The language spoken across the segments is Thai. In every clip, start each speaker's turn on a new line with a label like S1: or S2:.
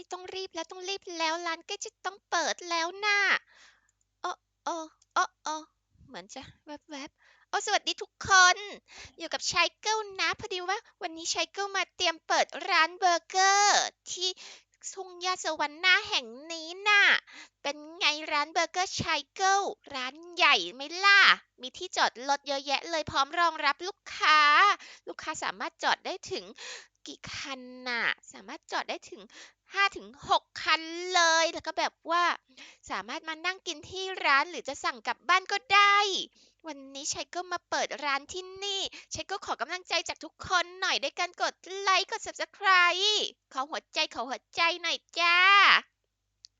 S1: ยต้องรีบแล้วต้องรีบแล้วร้านใกล้จะต้องเปิดแล้วน่ะโอ้โอ้โอ้โอ้เหมือนจะแวบๆโอ้สวัสดีทุกคน อยู่กับชายเกิลนะพอดีว่า วันนี้ชายเกิลมาเตรียมเปิดร้านเบอร์เกอร์ ที่ทุ่งหญ้าสวรรค์หน้าแห่งนี้น่ะ เป็นไงร้านเบอร์เกอร์ชายเกิลร้านใหญ่ไหมล่ะ มีที่จอดรถเยอะแยะเลยพร้อมรองรับลูกค้า ลูกค้าสามารถจอดได้ถึงกี่คันน่ะ สามารถจอดได้ถึง 5ถึง6คันเลย แล้วก็แบบว่าสามารถมานั่งกินที่ร้านหรือจะสั่งกลับบ้านก็ได้ วันนี้ชัยก็มาเปิดร้านที่นี่ชัยก็ขอกำลังใจจากทุกคนหน่อยด้วยการกดไลค์กด subscribe ขอหัวใจขอหัวใจหน่อยจ้า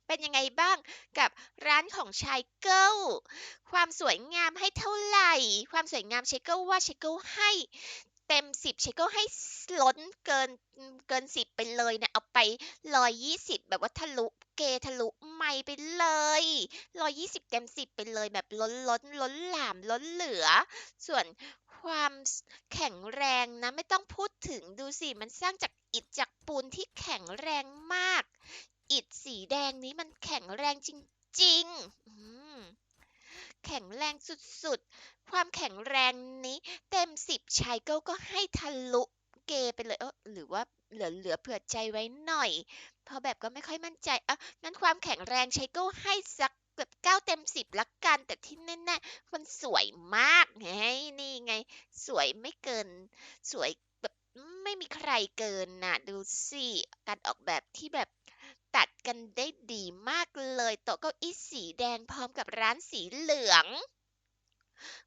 S1: เป็นยังไงบ้างกับร้านของชายเกิลความสวยงามให้เท่าไหร่ ความสวยงามชายเกิลว่าชายเกิลให้ เต็มสิบชายเกิลให้ล้นเกินเกินสิบไปเลยนะเอาไปร้อยยี่สิบแบบว่าทะลุเกทะลุไม่ไปเลยร้อยยี่สิบเต็มสิบไปเลยแบบล้นล้นล้นหลามล้นเหลือ ส่วนความแข็งแรงนะไม่ต้องพูดถึงดูสิมันสร้างจากอิฐจากปูนที่แข็งแรงมาก อิฐสีแดงนี้มันแข็งแรงจริงๆอืม แข็งแรงสุดๆ ความแข็งแรงนี้เต็มสิบชายเกิลก็ให้ทะลุเกไปเลยเออหรือว่าเหลือเหลือเผื่อใจไว้หน่อยเพราะแบบก็ไม่ค่อยมั่นใจอะงั้นความแข็งแรงชายเกิลให้สักแบบเก้าเต็มสิบละกัน แต่ที่แน่ๆมันสวยมากไงนี่ไง สวยไม่เกิน สวยแบบไม่มีใครเกินน่ะดูสิการออกแบบที่แบบ ตัดกันได้ดีมากเลยโต๊ะเก้าอี้สีแดงพร้อมกับร้านสีเหลือง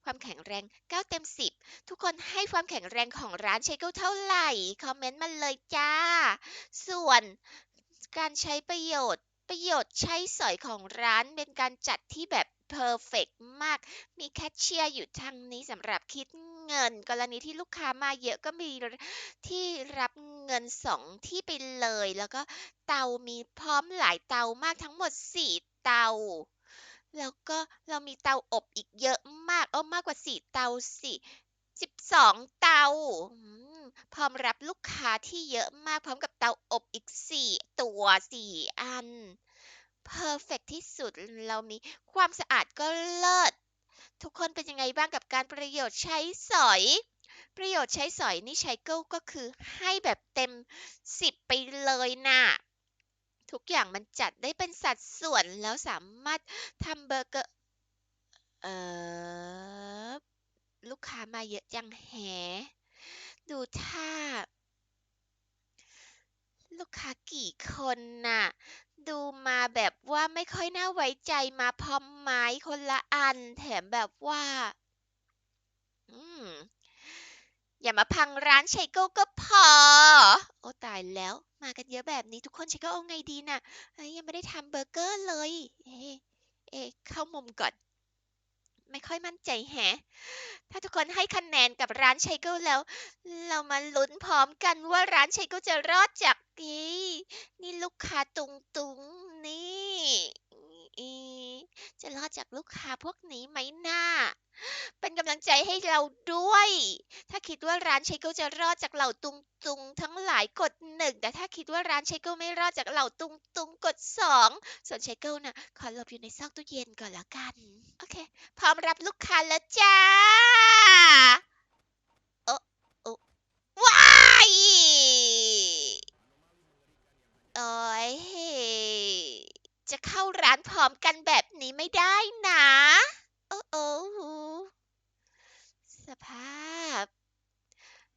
S1: ความแข็งแรง 9 เต็ม 10 ทุกคนให้ความแข็งแรงของร้านเชเกิลเท่าไหร่ คอมเมนต์มาเลยจ้า ส่วนการใช้ประโยชน์ประโยชน์ใช้สอยของร้านเป็นการจัดที่แบบ เพอร์เฟกมาก มีแคชเชียร์อยู่ทางนี้สำหรับคิดเงิน กรณีที่ลูกค้ามาเยอะก็มีที่รับเงินสองที่ไปเลย แล้วก็เตามีพร้อมหลายเตามากทั้งหมด4เตา แล้วก็เรามีเตาอบอีกเยอะมาก เอามากกว่า4เตาสิ12เตาพร้อมรับลูกค้าที่เยอะมากพร้อมกับเตาอบอีก4ตัว4อัน เพอร์เฟกที่สุดเรามีความสะอาดก็เลิศทุกคนเป็นยังไงบ้างกับการประโยชน์ใช้สอย ประโยชน์ใช้สอยนี่ใช้เกิลก็คือให้แบบเต็ม 10 ไปเลยน่ะทุกอย่างมันจัดได้เป็นสัดส่วนแล้วสามารถทำเบอร์เกอร์เออลูกค้ามาเยอะจังแฮดูท่า ลูกค้ากี่คนน่ะ ดูมาแบบว่าไม่ค่อยน่าไว้ใจมาพร้อมไม้คนละอัน แถมแบบว่า อืม อย่ามาพังร้านชัยโก้ก็พอ โอ้ตายแล้ว มากันเยอะแบบนี้ทุกคนชัยโก้เอาไงดีน่ะเอ้ยยังไม่ได้ทำเบอร์เกอร์เลย เอ๊ะเอ๊ะเข้ามุมก่อน ไม่ค่อยมั่นใจแฮะ ถ้าทุกคนให้คะแนนกับร้านชัยเก้แล้ว เรามาลุ้นพร้อมกันว่าร้านชัยเก้จะรอดจากอีนี่ลูกค้าตุงตุงนี่ อีจะรอดจากลูกค้าพวกนี้ไหมน่าเป็นกำลังใจให้เราด้วย ถ้าคิดว่าร้านชัยโกจะรอดจากเหล่าตุงตุงทั้งหลายกดหนึ่ง แต่ถ้าคิดว่าร้านชัยโกไม่รอดจากเหล่าตุงตุงกดสอง ส่วนชัยโก้น่ะขอหลบอยู่ในซอกตู้เย็นก่อนแล้วกัน โอเค พร้อมรับลูกค้าแล้วจ้า โอ้โอ้ว้ายโอ้ย จะเข้าร้านพร้อมกันแบบนี้ไม่ได้นะ โอ้โอสภาพ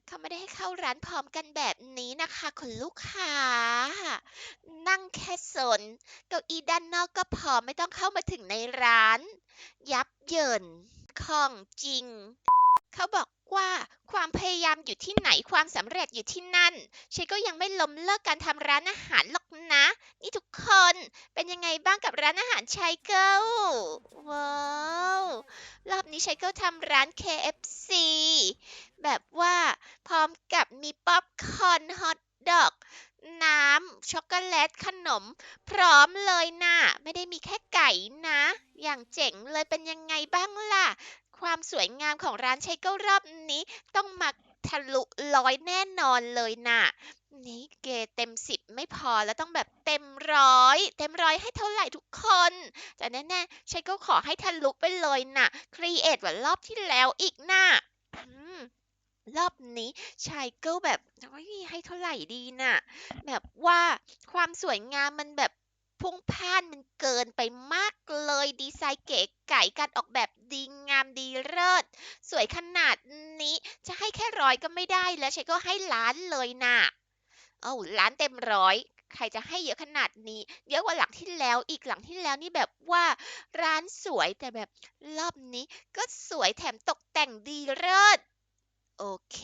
S1: เขาไม่ได้ให้เข้าร้านพร้อมกันแบบนี้นะคะคุณลูกค้า นั่งแค่โซนเก้าอี้ด้านนอกก็พอไม่ต้องเข้ามาถึงในร้าน ยับเยินของจริง เขาบอก ว่าความพยายามอยู่ที่ไหนความสำเร็จอยู่ที่นั่นชัยก็ยังไม่ล้มเลิกการทำร้านอาหารหรอกนะ นี่ทุกคนเป็นยังไงบ้างกับร้านอาหารชัยเกิลว้าวรอบนี้ชัยเกิลทำร้าน KFC แบบว่าพร้อมกับมีป๊อปคอร์นฮอทดอกน้ำช็อกโกแลตขนม พร้อมเลยน่ะ ไม่ได้มีแค่ไก่นะ อย่างเจ๋งเลยเป็นยังไงบ้างล่ะ ความสวยงามของร้านชัยเกิลรอบนี้ ต้องมาทะลุร้อยแน่นอนเลยน่ะ นี่เกเต็มสิบไม่พอแล้วต้องแบบเต็มร้อยเต็มร้อยให้เท่าไหร่ทุกคน แต่แน่ๆฉันก็ขอให้ทะลุไปเลยน่ะ ครีเอทกว่ารอบที่แล้วอีกน่ะรอบนี้ชายเกิลแบบให้เท่าไหร่ดีน่ะ แบบว่าความสวยงามมันแบบ พุ่งพ่านมันเกินไปมากเลยดีไซน์เก๋ไก่การออกแบบดีงามดีเลิศสวยขนาดนี้จะให้แค่ร้อยก็ไม่ได้แล้วฉันก็ให้ล้านเลยน่ะเอ้าล้านเต็มร้อยใครจะให้เยอะขนาดนี้ เยอะกว่าหลังที่แล้วอีกหลังที่แล้วนี่แบบว่าร้านสวยแต่แบบรอบนี้ก็สวยแถมตกแต่งดีเลิศ โอเค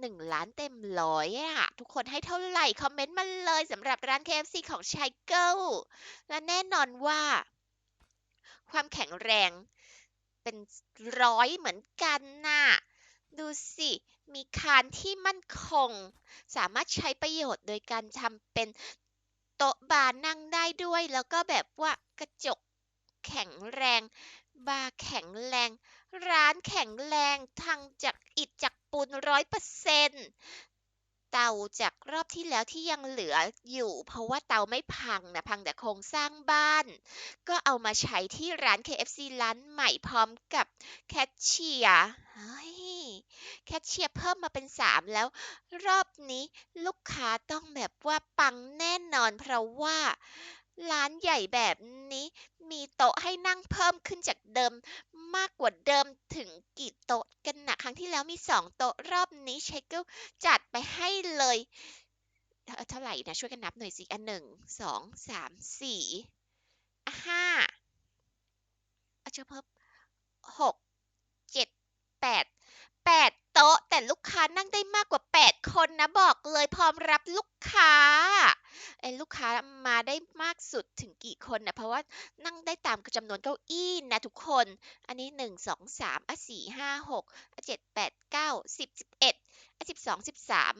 S1: หนึ่งล้านเต็มร้อยอะทุกคนให้เท่าไหร่ คอมเมนต์มาเลยสำหรับร้าน KFC ของชายเกิลและแน่นอนว่า ความแข็งแรงเป็นร้อยเหมือนกันน่ะ ดูสิ มีคานที่มั่นคง สามารถใช้ประโยชน์โดยการทำเป็นโต๊ะบาร์นั่งได้ด้วย แล้วก็แบบว่ากระจกแข็งแรง บาร์แข็งแรง ร้านแข็งแรงทางจากอิฐจาก ปูนร้อยเปอร์เซ็นต์เตาจากรอบที่แล้วที่ยังเหลืออยู่ เพราะว่าเตาไม่พังนะพังแต่โครงสร้างบ้าน ก็เอามาใช้ที่ร้าน KFC ร้านใหม่พร้อมกับแคชเชียร์แคชเชียร์เพิ่มมาเป็นสามแล้ว รอบนี้ลูกค้าต้องแบบว่าปังแน่นอนเพราะว่า ร้านใหญ่แบบนี้มีโต๊ะให้นั่งเพิ่มขึ้นจากเดิม มากกว่าเดิมถึงกี่โต๊ะกันนะครั้งที่แล้วมีสองโต๊ะรอบนี้เชคเกิลจัดไปให้เลย เท่าไหร่นะช่วยกันนับหน่อยสิอันหนึ่งสองสามสี่อะห้าอาเฉพาะหกเจ็ดแปดแปดโต๊ะแต่ลูกค้านั่งได้มากกว่าแปดคนนะบอกเลยพร้อมรับลูกค้า ไอ้ลูกค้ามาได้มากสุดถึงกี่คนนะเพราะว่านั่งได้ตามจำนวนเก้าอี้นะทุกคน อันนี้หนึ่งสองสามอะสี่ห้าหกอะเจ็ดแปดเก้าสิบสิบเอ็ดอะสิบสองสิบสาม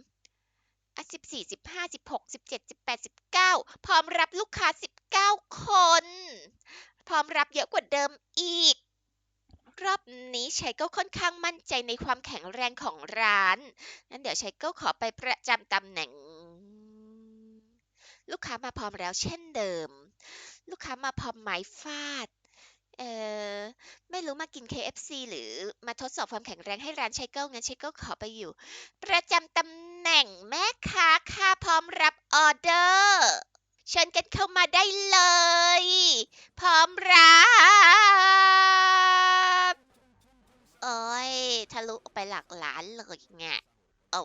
S1: อะสิบสี่สิบห้าสิบหกสิบเจ็ดสิบแปดสิบเก้าพร้อมรับลูกค้าสิบเก้าคน พร้อมรับเยอะกว่าเดิมอีกรอบนี้ชัยก็ค่อนข้างมั่นใจในความแข็งแรงของร้านงั้นเดี๋ยวชัยก็ขอไปประจำตำแหน่ง ลูกค้ามาพร้อมแล้วเช่นเดิม ลูกค้ามาพร้อมไม้ฟาดเอ่อไม่รู้มากิน KFC หรือมาทดสอบความแข็งแรงให้ร้านชัยเกิลงั้นชัยก็ขอไปอยู่ ประจำตำแหน่งแม่ค้าค่ะพร้อมรับออเดอร์เชิญกันเข้ามาได้เลย พร้อมรับโอ้ยทะลุไปหลักล้านเลยไงเอา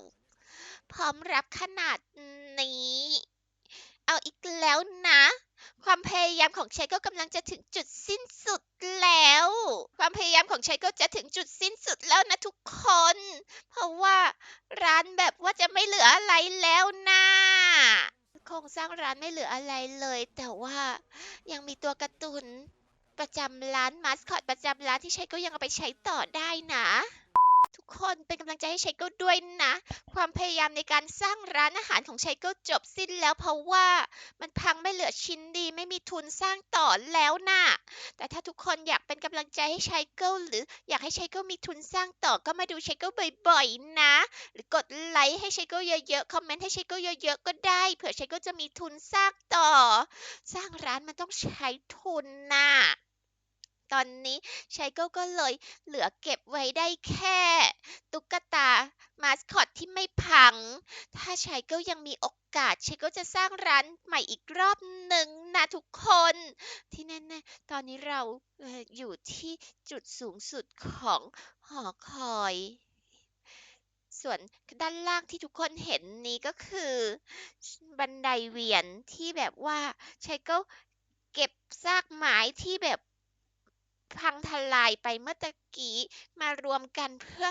S1: พร้อมรับขนาดนี้ เอาอีกแล้วนะ ความพยายามของชัยก็กำลังจะถึงจุดสิ้นสุดแล้ว ความพยายามของชัยก็จะถึงจุดสิ้นสุดแล้วนะทุกคน เพราะว่าร้านแบบว่าจะไม่เหลืออะไรแล้วนะโครงสร้างร้านไม่เหลืออะไรเลย แต่ว่ายังมีตัวการ์ตูนประจำร้านมาสคอตประจำร้านที่ชัยก็ยังเอาไปใช้ต่อได้นะ คนเป็นกำลังใจให้ชัยก็ด้วยนะ ความพยายามในการสร้างร้านอาหารของชัยก็จบสิ้นแล้วเพราะว่ามันพังไม่เหลือชิ้นดีไม่มีทุนสร้างต่อแล้วน่ะ แต่ถ้าทุกคนอยากเป็นกำลังใจให้ชัยเกิลหรืออยากให้ชัยเกิลมีทุนสร้างต่อก็มาดูชัยเกิลบ่อยๆนะ หรือกดไลค์ให้ชัยเกิลเยอะๆคอมเมนต์ให้ชัยเกิลเยอะๆก็ได้เผื่อชัยเกิลจะมีทุนสร้างต่อ สร้างร้านมันต้องใช้ทุนน่ะ ตอนนี้ชัยเกิลก็เลยเหลือเก็บไว้ได้แค่ ตุ๊กตามาสคอตที่ไม่พัง ถ้าชัยเกิลยังมีโอกาสชัยเกิลจะสร้างร้านใหม่อีกรอบหนึ่งนะทุกคน ที่แน่ๆตอนนี้เราอยู่ที่จุดสูงสุดของหอคอยส่วนด้านล่างที่ทุกคนเห็นนี้ก็คือ บันไดเวียนที่แบบว่าชัยเกิลเก็บซากไม้ที่แบบ พังทลายไปเมื่อตะกี้มารวมกันเพื่อ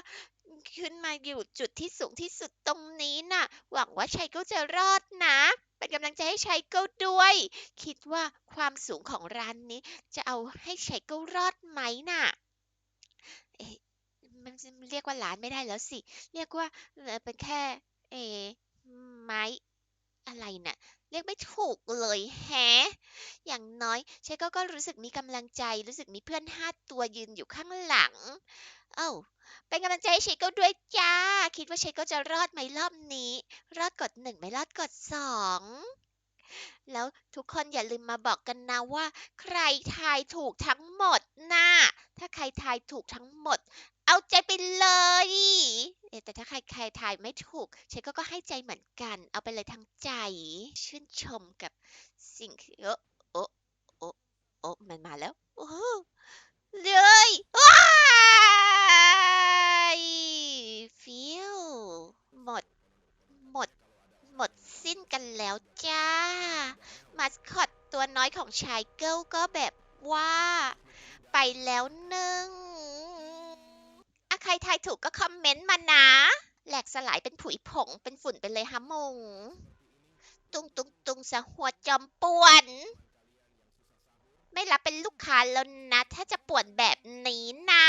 S1: ขึ้นมาอยู่จุดที่สูงที่สุดตรงนี้น่ะ หวังว่าชัยเกิลจะรอดนะ เป็นกำลังใจให้ชัยเกิลด้วย คิดว่าความสูงของร้านนี้ จะเอาให้ชัยเกิลรอดไหมน่ะเอ๊ะมันเรียกว่าร้านไม่ได้แล้วสิ เรียกว่าเป็นแค่ เออไม้ อะไรน่ะ เรียกไม่ถูกเลยแฮะ อย่างน้อยเชโก้ก็รู้สึกมีกำลังใจ รู้สึกมีเพื่อนห้าตัวยืนอยู่ข้างหลัง เอ้า เป็นกำลังใจให้เชโก้ด้วยจ้า คิดว่าเชโก้จะรอดไหมรอบนี้ รอดกดหนึ่งไม่รอดกดสองแล้วทุกคนอย่าลืมมาบอกกันนะว่า ใครทายถูกทั้งหมดนะถ้าใครทายถูกทั้งหมด เอาใจไปเลยเอ๊ะแต่ถ้าใครใครทายไม่ถูกเชโก้ก็ให้ใจเหมือนกัน เอาไปเลยทั้งใจ ชื่นชมกับสิ่งที่โอะโอะโอะโอะมันมาแล้วโอ้เลยว้ายฟิวหมด หมด หมดสิ้นกันแล้วจ้า มาสคอตตัวน้อยของชายเกิลก็แบบว่า ไปแล้วหนึ่ง รทายถูกก็คอมเมนต์มานะ แหลกสลายเป็นผุยผง เป็นฝุ่นไปเลยฮะมง ตุงตุงตุงสะหัวจอมป่วน ไม่รับเป็นลูกค้าแล้วนะ ถ้าจะป่วนแบบนี้น่ะ